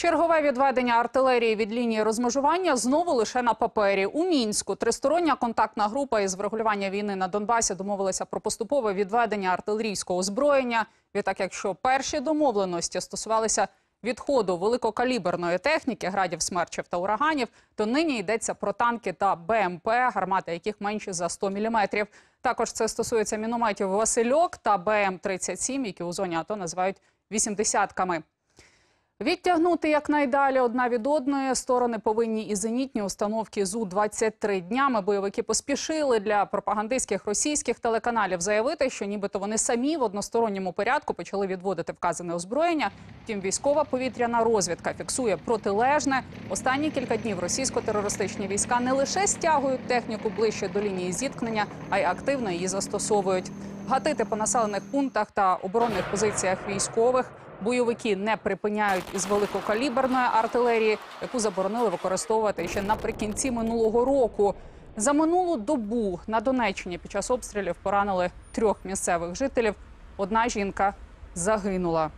Чергове відведення артилерії від лінії розмежування знову лише на папері. У мінську тристороння контактна група із врегулювання війни на Донбасі домовилася про поступове відведення артилерійського озброєння. Відтак, якщо перші домовленості стосувалися відходу великокаліберної техніки, градів, смерчів та ураганів, то нині йдеться про танки та БМП, гармати яких менші за 100 міліметрів. Також це стосується мінометів Васильок та БМ-37, які у зоні АТО називають «вісімдесятками». Відтягнути якнайдалі одна від одної сторони повинні і зенітні установки Зу-23 днями. Бойовики поспішили для пропагандистських російських телеканалів заявити, що нібито вони самі в односторонньому порядку почали відводити вказане озброєння. Втім, військова повітряна розвідка фіксує протилежне. Останні кілька днів російсько-терористичні війська не лише стягують техніку ближче до лінії зіткнення, а й активно її застосовують. Гатити по населених пунктах та оборонних позиціях військових бойовики не припиняють із великокаліберної артилерії, яку заборонили використовувати ще наприкінці минулого року. За минулу добу на Донеччині під час обстрілів поранили трьох місцевих жителів. Одна жінка загинула.